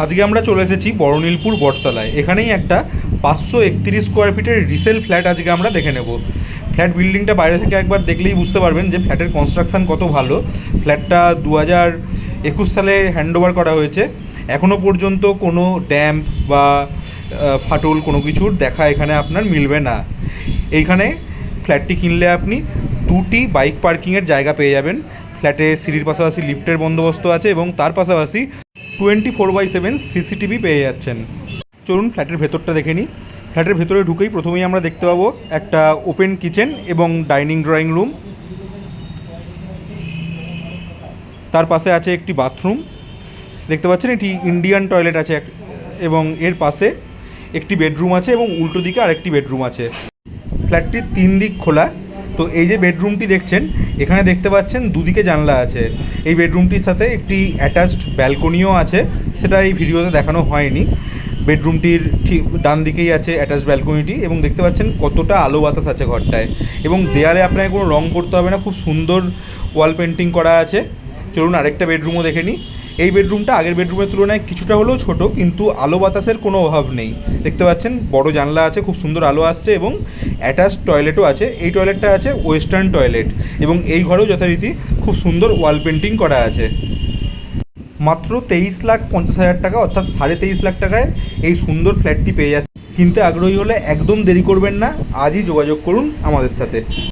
আজকে আমরা চলে এসেছি বড়নীলপুর বটতলায়। এখানেই একটা পাঁচশো একত্রিশ স্কোয়ার ফিটের রিসেল ফ্ল্যাট আজকে আমরা দেখে নেব। ফ্ল্যাট বিল্ডিংটা বাইরে থেকে একবার দেখলেই বুঝতে পারবেন যে ফ্ল্যাটের কনস্ট্রাকশন কত ভালো। ফ্ল্যাটটা দু হাজার একুশ সালে হ্যান্ডওভার করা হয়েছে। এখনও পর্যন্ত কোনো ড্যাম্প বা ফাটল কোনো কিছুর দেখা এখানে আপনার মিলবে না। এইখানে ফ্ল্যাটটি কিনলে আপনি দুটি বাইক পার্কিংয়ের জায়গা পেয়ে যাবেন। ফ্ল্যাটে সিঁড়ির পাশাপাশি লিফটের বন্দোবস্ত আছে এবং তার পাশাপাশি twenty four by seven CCTV পেয়ে যাচ্ছেন। চলুন ফ্ল্যাটের ভেতরটা দেখে নিই। ফ্ল্যাটের ভেতরে ঢুকেই প্রথমেই আমরা দেখতে পাবো একটা ওপেন কিচেন এবং ডাইনিং ড্রয়িং রুম। তার পাশে আছে একটি বাথরুম। দেখতে পাচ্ছেন এটি ইন্ডিয়ান টয়লেট আছে এবং এর পাশে একটি বেডরুম আছে এবং উল্টো দিকে আরেকটি বেডরুম আছে। ফ্ল্যাটটির তিন দিক খোলা। তো এই যে বেডরুমটি দেখছেন, এখানে দেখতে পাচ্ছেন দুদিকে জানলা আছে। এই বেডরুমটির সাথে একটি অ্যাটাচড ব্যালকনিও আছে, সেটা এই ভিডিওতে দেখানো হয়নি। বেডরুমটির ঠিক ডান দিকেই আছে অ্যাটাচড ব্যালকনিটি এবং দেখতে পাচ্ছেন কতটা আলো বাতাস আছে ঘরটায়। এবং দেয়ালে আপনাকে কোনো রং করতে হবে না, খুব সুন্দর ওয়াল পেন্টিং করা আছে। চলুন আরেকটা বেডরুমও দেখে নিই। এই বেডরুমটা আগের বেডরুমের তুলনায় কিছুটা হলেও ছোট, কিন্তু আলো বাতাসের কোনো অভাব নেই। দেখতে পাচ্ছেন, বড় জানলা আছে, খুব সুন্দর আলো আসছে এবং অ্যাটাচ টয়লেটও আছে। এই টয়লেটটা আছে ওয়েস্টার্ন টয়লেট এবং এই ঘরেও যথারীতি খুব সুন্দর ওয়াল পেন্টিং করা আছে। মাত্র তেইশ লাখ পঞ্চাশ হাজার টাকা, অর্থাৎ সাড়ে তেইশ লাখ টাকায় এই সুন্দর ফ্ল্যাটটি পেয়ে যাচ্ছে কিনতে আগ্রহী হলে একদম দেরি করবেন না। আজই যোগাযোগ করুন আমাদের সাথে।